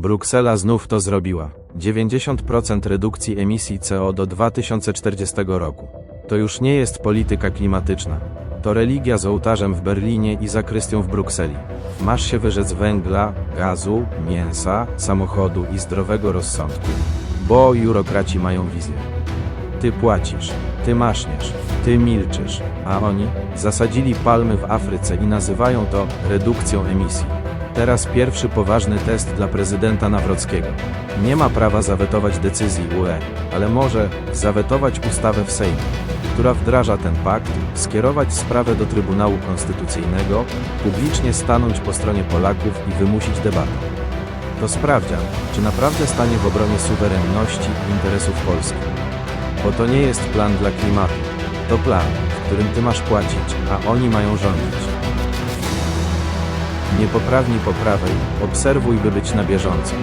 Bruksela znów to zrobiła. 90% redukcji emisji CO do 2040 roku. To już nie jest polityka klimatyczna. To religia z ołtarzem w Berlinie i zakrystią w Brukseli. Masz się wyrzec węgla, gazu, mięsa, samochodu i zdrowego rozsądku. Bo biurokraci mają wizję. Ty płacisz, ty maszniesz, ty milczysz, a oni zasadzili palmy w Afryce i nazywają to redukcją emisji. Teraz pierwszy poważny test dla prezydenta Nawrockiego. Nie ma prawa zawetować decyzji UE, ale może zawetować ustawę w Sejmie, która wdraża ten pakt, skierować sprawę do Trybunału Konstytucyjnego, publicznie stanąć po stronie Polaków i wymusić debatę. To sprawdzian, czy naprawdę stanie w obronie suwerenności i interesów Polski. Bo to nie jest plan dla klimatu. To plan, w którym ty masz płacić, a oni mają rządzić. Niepoprawni po prawej, obserwuj by być na bieżąco.